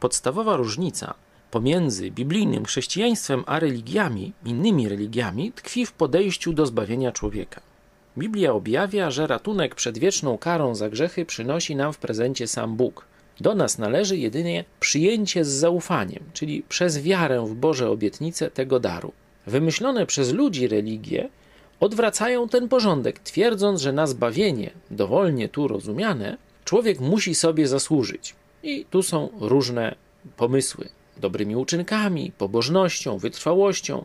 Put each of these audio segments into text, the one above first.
Podstawowa różnica pomiędzy biblijnym chrześcijaństwem a religiami, innymi religiami, tkwi w podejściu do zbawienia człowieka. Biblia objawia, że ratunek przed wieczną karą za grzechy przynosi nam w prezencie sam Bóg. Do nas należy jedynie przyjęcie z zaufaniem, czyli przez wiarę w Boże obietnice tego daru. Wymyślone przez ludzi religie odwracają ten porządek, twierdząc, że na zbawienie, dowolnie tu rozumiane, człowiek musi sobie zasłużyć. I tu są różne pomysły. Dobrymi uczynkami, pobożnością, wytrwałością,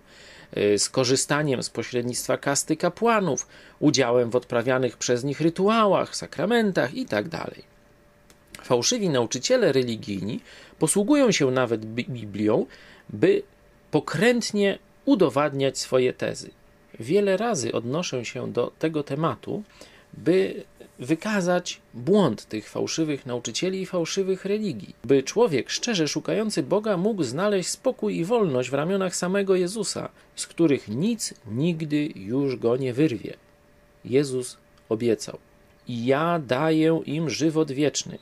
yy, skorzystaniem z pośrednictwa kasty kapłanów, udziałem w odprawianych przez nich rytuałach, sakramentach itd. Fałszywi nauczyciele religijni posługują się nawet Biblią, by pokrętnie udowadniać swoje tezy. Wiele razy odnoszę się do tego tematu, by wykazać błąd tych fałszywych nauczycieli i fałszywych religii, by człowiek szczerze szukający Boga mógł znaleźć spokój i wolność w ramionach samego Jezusa, z których nic nigdy już go nie wyrwie. Jezus obiecał: I ja daję im żywot wieczny,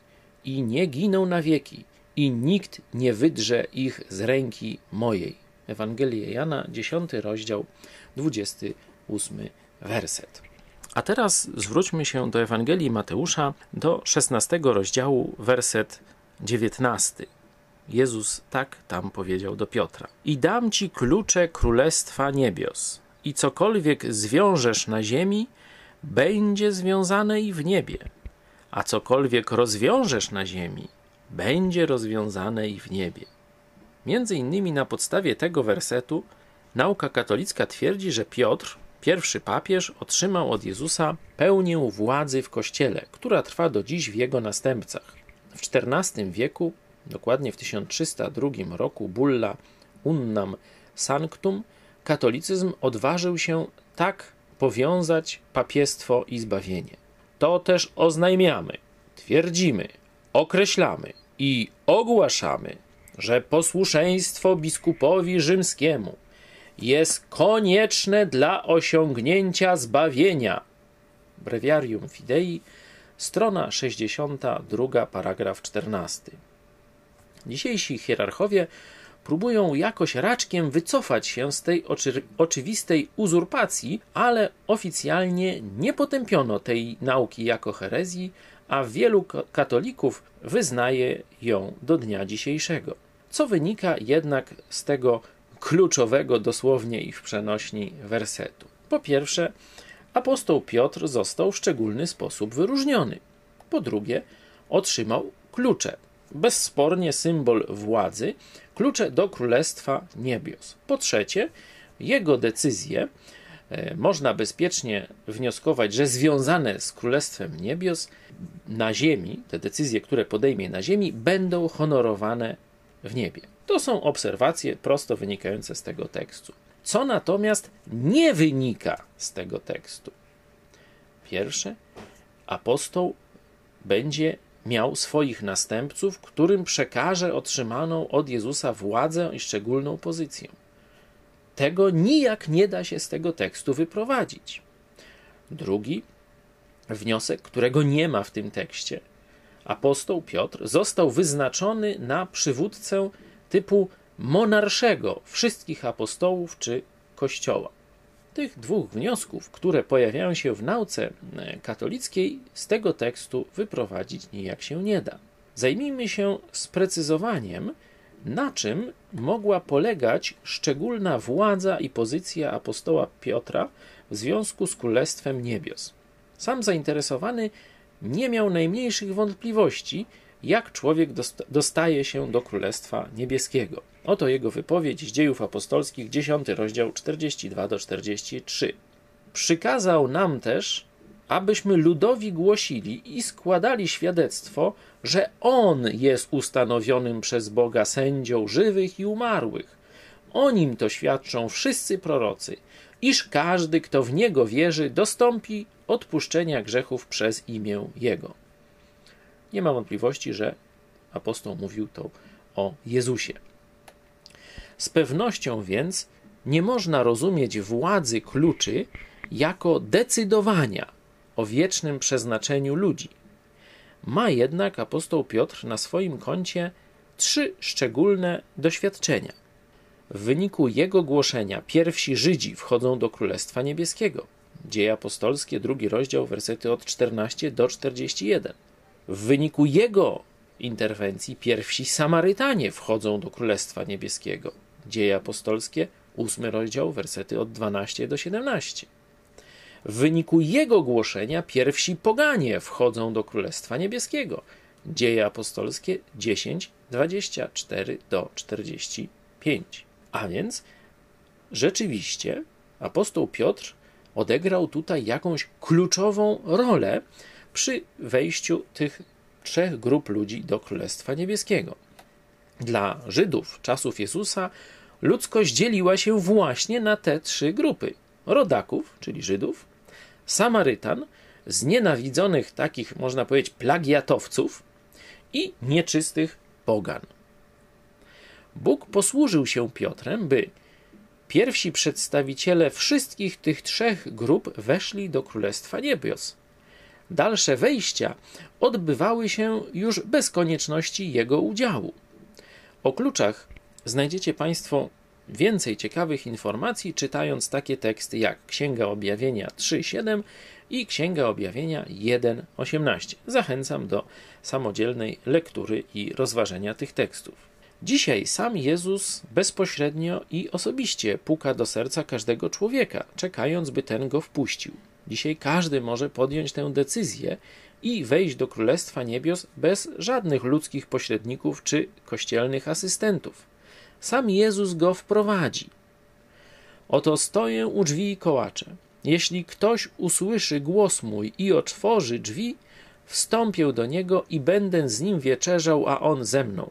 i nie giną na wieki, i nikt nie wydrze ich z ręki mojej. Ewangelię Jana, 10 rozdział, 28 werset. A teraz zwróćmy się do Ewangelii Mateusza, do 16 rozdziału, werset 19. Jezus tak tam powiedział do Piotra: I dam ci klucze królestwa niebios, i cokolwiek zwiążesz na ziemi, będzie związane i w niebie, a cokolwiek rozwiążesz na ziemi, będzie rozwiązane i w niebie. Między innymi na podstawie tego wersetu nauka katolicka twierdzi, że Piotr, pierwszy papież, otrzymał od Jezusa pełnię władzy w kościele, która trwa do dziś w jego następcach. W XIV wieku, dokładnie w 1302 roku, bulla Unnam Sanctum, katolicyzm odważył się tak powiązać papiestwo i zbawienie. To też oznajmiamy, twierdzimy, określamy i ogłaszamy, że posłuszeństwo biskupowi rzymskiemu jest konieczne dla osiągnięcia zbawienia. Breviarium Fidei, strona 62, paragraf 14. Dzisiejsi hierarchowie próbują jakoś raczkiem wycofać się z tej oczy, oczywistej uzurpacji, ale oficjalnie nie potępiono tej nauki jako herezji, a wielu katolików wyznaje ją do dnia dzisiejszego. Co wynika jednak z tego kluczowego dosłownie i w przenośni wersetu? Po pierwsze, apostoł Piotr został w szczególny sposób wyróżniony. Po drugie, otrzymał klucze. Bezspornie symbol władzy, klucze do Królestwa Niebios. Po trzecie, jego decyzje e, można bezpiecznie wnioskować, że związane z Królestwem Niebios na ziemi, te decyzje, które podejmie na ziemi, będą honorowane w niebie. To są obserwacje prosto wynikające z tego tekstu. Co natomiast nie wynika z tego tekstu? Pierwsze, apostoł będzie miał swoich następców, którym przekaże otrzymaną od Jezusa władzę i szczególną pozycję. Tego nijak nie da się z tego tekstu wyprowadzić. Drugi wniosek, którego nie ma w tym tekście. Apostoł Piotr został wyznaczony na przywódcę typu monarszego wszystkich apostołów czy kościoła. Tych dwóch wniosków, które pojawiają się w nauce e, katolickiej, z tego tekstu wyprowadzić nijak się nie da. Zajmijmy się sprecyzowaniem, na czym mogła polegać szczególna władza i pozycja apostoła Piotra w związku z Królestwem Niebios. Sam zainteresowany nie miał najmniejszych wątpliwości, jak człowiek dostaje się do Królestwa Niebieskiego. Oto jego wypowiedź z dziejów apostolskich, 10 rozdział 42 do 43. Przykazał nam też, abyśmy ludowi głosili i składali świadectwo, że On jest ustanowionym przez Boga sędzią żywych i umarłych. O nim to świadczą wszyscy prorocy, iż każdy, kto w Niego wierzy, dostąpi odpuszczenia grzechów przez imię Jego. Nie ma wątpliwości, że apostoł mówił to o Jezusie. Z pewnością więc nie można rozumieć władzy kluczy jako decydowania o wiecznym przeznaczeniu ludzi. Ma jednak apostoł Piotr na swoim koncie trzy szczególne doświadczenia. W wyniku jego głoszenia pierwsi Żydzi wchodzą do Królestwa Niebieskiego. Dzieje apostolskie, drugi rozdział, wersety od 14 do 41. W wyniku jego interwencji pierwsi Samarytanie wchodzą do Królestwa Niebieskiego. Dzieje apostolskie, ósmy rozdział, wersety od 12 do 17. W wyniku jego głoszenia pierwsi poganie wchodzą do Królestwa Niebieskiego. Dzieje apostolskie 10, 24 do 45. A więc rzeczywiście apostoł Piotr odegrał tutaj jakąś kluczową rolę przy wejściu tych trzech grup ludzi do Królestwa Niebieskiego. Dla Żydów czasów Jezusa ludzkość dzieliła się właśnie na te trzy grupy: rodaków, czyli Żydów, Samarytan, znienawidzonych takich, można powiedzieć, plagiatowców i nieczystych pogan. Bóg posłużył się Piotrem, by pierwsi przedstawiciele wszystkich tych trzech grup weszli do Królestwa Niebios. Dalsze wejścia odbywały się już bez konieczności jego udziału. O kluczach znajdziecie Państwo więcej ciekawych informacji, czytając takie teksty jak Księga Objawienia 3:7 i Księga Objawienia 1:18. Zachęcam do samodzielnej lektury i rozważenia tych tekstów. Dzisiaj sam Jezus bezpośrednio i osobiście puka do serca każdego człowieka, czekając, by ten go wpuścił. Dzisiaj każdy może podjąć tę decyzję i wejść do Królestwa Niebios bez żadnych ludzkich pośredników czy kościelnych asystentów. Sam Jezus go wprowadzi. Oto stoję u drzwi i kołaczę. Jeśli ktoś usłyszy głos mój i otworzy drzwi, wstąpię do niego i będę z nim wieczerzał, a on ze mną.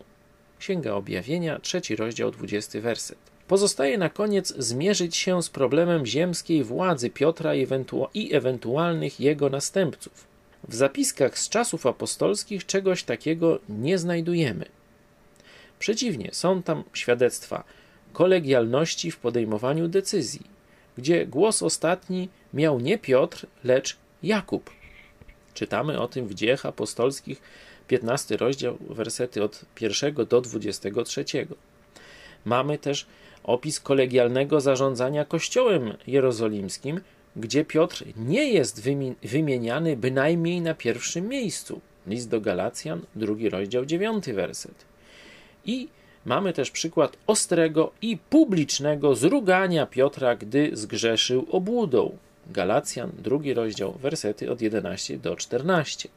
Księga Objawienia, trzeci rozdział, dwudziesty werset. Pozostaje na koniec zmierzyć się z problemem ziemskiej władzy Piotra i, ewentu i ewentualnych jego następców. W zapiskach z czasów apostolskich czegoś takiego nie znajdujemy. Przeciwnie, są tam świadectwa kolegialności w podejmowaniu decyzji, gdzie głos ostatni miał nie Piotr, lecz Jakub. Czytamy o tym w dziejach apostolskich 15 rozdział, wersety od 1 do 23. Mamy też opis kolegialnego zarządzania Kościołem Jerozolimskim, gdzie Piotr nie jest wymieniany bynajmniej na pierwszym miejscu. List do Galacjan, drugi rozdział, dziewiąty werset. I mamy też przykład ostrego i publicznego zrugania Piotra, gdy zgrzeszył obłudą. Galacjan, drugi rozdział, wersety od 11 do 14.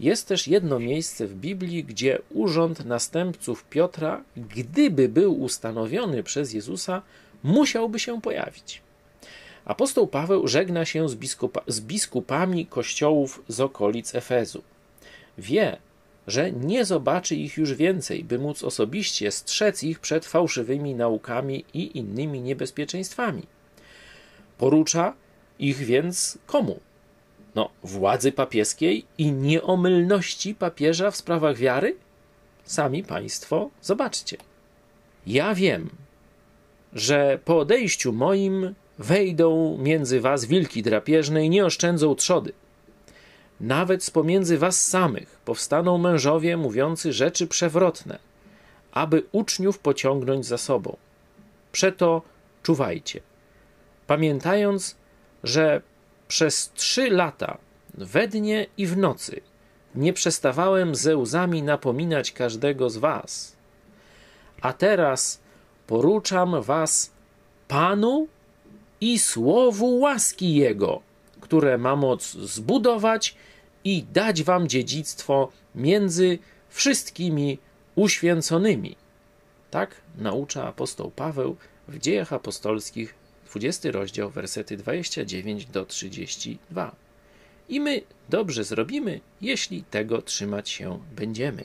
Jest też jedno miejsce w Biblii, gdzie urząd następców Piotra, gdyby był ustanowiony przez Jezusa, musiałby się pojawić. Apostoł Paweł żegna się z, biskupa, z biskupami kościołów z okolic Efezu. Wie, że nie zobaczy ich już więcej, by móc osobiście strzec ich przed fałszywymi naukami i innymi niebezpieczeństwami. Porucza ich więc komu? no, władzy papieskiej i nieomylności papieża w sprawach wiary? Sami Państwo zobaczcie. Ja wiem, że po odejściu moim wejdą między was wilki drapieżne i nie oszczędzą trzody. Nawet z pomiędzy was samych powstaną mężowie mówiący rzeczy przewrotne, aby uczniów pociągnąć za sobą. Przeto czuwajcie, pamiętając, że przez trzy lata, we dnie i w nocy, nie przestawałem ze łzami napominać każdego z was. A teraz poruczam was Panu i słowu łaski Jego, które ma moc zbudować i dać wam dziedzictwo między wszystkimi uświęconymi. Tak naucza apostoł Paweł w dziejach apostolskich 20 rozdział, wersety 29 do 32. I my dobrze zrobimy, jeśli tego trzymać się będziemy.